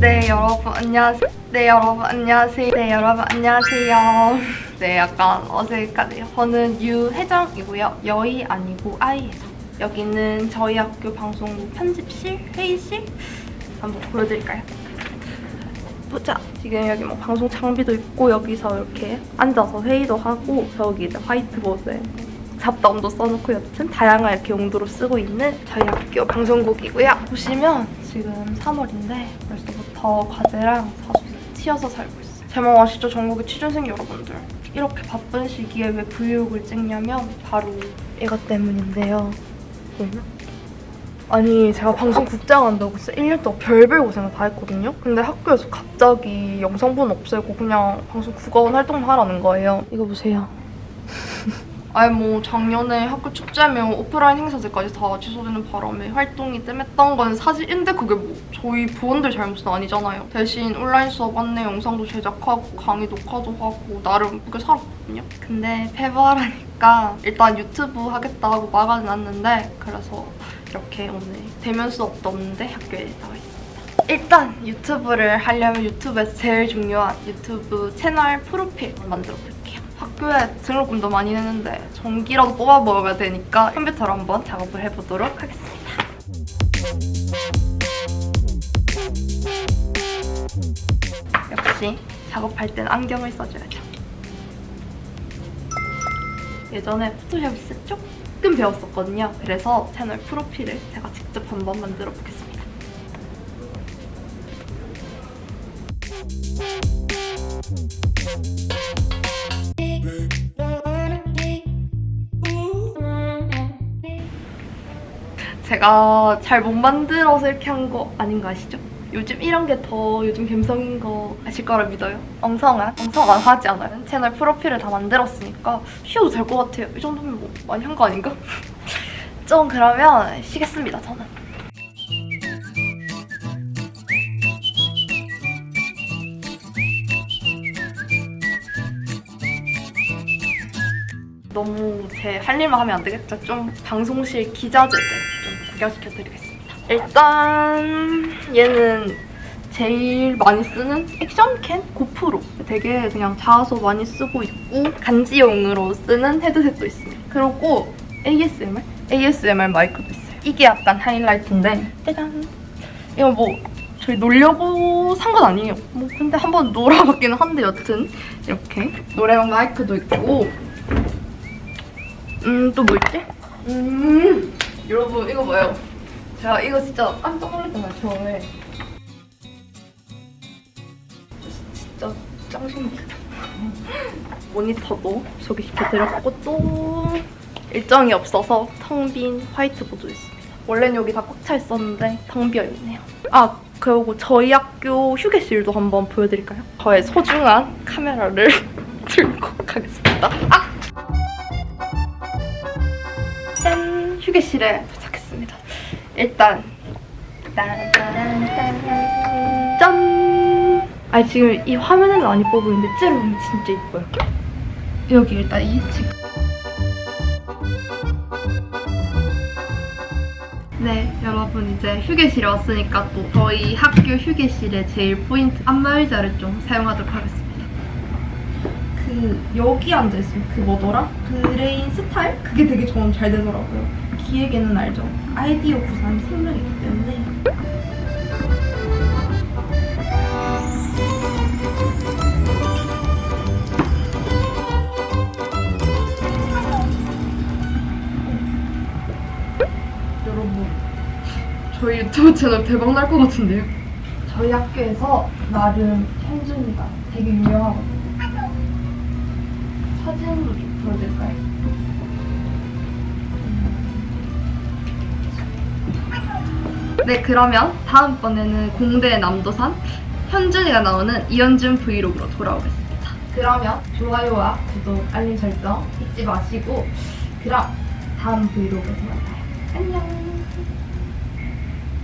네 여러분 안녕하세요. 네 여러분 안녕하세요. 네 여러분 안녕하세요. 네 약간 어색하네요. 저는 유혜정이고요. 여의 아니고 아이예요. 여기는 저희 학교 방송국 편집실, 회의실 한번 보여드릴까요? 보자. 지금 여기 뭐 방송 장비도 있고 여기서 이렇게 앉아서 회의도 하고 저기 이제 화이트보드에 잡담도 써놓고 여튼 다양한 이렇게 용도로 쓰고 있는 저희 학교 방송국이고요. 보시면 지금 3월인데 벌써부터 과제랑 사수 튀어서 살고 있어요. 제목 아시죠? 전국의 취준생 여러분들. 이렇게 바쁜 시기에 왜 브이로그를 찍냐면 바로 이것 때문인데요. 보이나? 아니 제가 방송 국장 한다고 진짜 1년 동안 별별 고생을 다 했거든요. 근데 학교에서 갑자기 영상본 없애고 그냥 방송 국어원 활동만 하라는 거예요. 이거 보세요. 아니 뭐 작년에 학교 축제면 오프라인 행사들까지 다 취소되는 바람에 활동이 뜸했던 건 사실인데 그게 뭐 저희 부원들 잘못은 아니잖아요. 대신 온라인 수업 안내 영상도 제작하고 강의 녹화도 하고 나름 그게 살았거든요. 근데 페버라니까 일단 유튜브 하겠다 하고 막아놨는데 그래서 이렇게 오늘 대면 수업도 없는데 학교에 나와 있습니다. 일단 유튜브를 하려면 유튜브에서 제일 중요한 유튜브 채널 프로필 만들어 볼게요. 학교에 등록금도 많이 내는데 전기라도 뽑아 먹어야 되니까 컴퓨터로 한번 작업을 해보도록 하겠습니다. 역시 작업할 땐 안경을 써줘야죠. 예전에 포토샵 있을 조금 배웠었거든요. 그래서 채널 프로필을 제가 직접 한번 만들어 보겠습니다. 제가 잘 못 만들어서 이렇게 한 거 아닌 거 아시죠? 요즘 이런 게 더 요즘 감성인 거 아실 거라 믿어요. 엉성한, 엉성한 하지 않아요. 채널 프로필을 다 만들었으니까 쉬어도 될 것 같아요. 이 정도면 뭐 많이 한 거 아닌가? 좀 그러면 쉬겠습니다, 저는. 너무 제 할 일만 하면 안 되겠죠? 좀 방송실 기자재들 좀 구경시켜 드리겠습니다. 일단 얘는 제일 많이 쓰는 액션캔 고프로 되게 그냥 자아서 많이 쓰고 있고 간지용으로 쓰는 헤드셋도 있습니다. 그리고 ASMR? ASMR 마이크도 있어요. 이게 약간 하이라이트인데 짜잔 이거 뭐 저희 놀려고 산 건 아니에요. 뭐 근데 한번 놀아봤기는 한데 여튼 이렇게 노래방 마이크도 있고 음, 또 뭐 있지? 음, 여러분, 이거 봐요. 제가 이거 진짜 깜짝 놀랐잖아요, 처음에. 진짜 짱 신기해요. 모니터도 소개시켜드렸고, 또 일정이 없어서 텅 빈 화이트보드 있습니다. 원래는 여기 다 꽉 차 있었는데 텅 비어 있네요. 아, 그리고 저희 학교 휴게실도 한번 보여드릴까요? 저의 소중한 카메라를 들고 가겠습니다. 아! 짠! 휴게실에. 일단 짠! 아 지금 이 화면에는 안 이뻐 보이는데 찌르면 진짜 이뻐요. 여기 일단 이 지금 네, 여러분 이제 휴게실에 왔으니까 또 저희 학교 휴게실의 제일 포인트 안마의자를 좀 사용하도록 하겠습니다. 그 여기 앉아 있으면 그 뭐더라? 그레인 스타일? 그게 되게 저는 잘 되더라고요. 기획에는 알죠. 아이디어 구상이 생명이기 때문에. 여러분, 저희 유튜브 채널 대박 날 것 같은데요? 저희 학교에서 나름 현준이가 되게 유명하거든요. 사진으로 좀 보여드릴까요? 네, 그러면 다음번에는 공대 남도산 현준이가 나오는 이현준 브이로그로 돌아오겠습니다. 그러면 좋아요와 구독, 알림 설정 잊지 마시고 그럼 다음 브이로그에서 만나요. 안녕!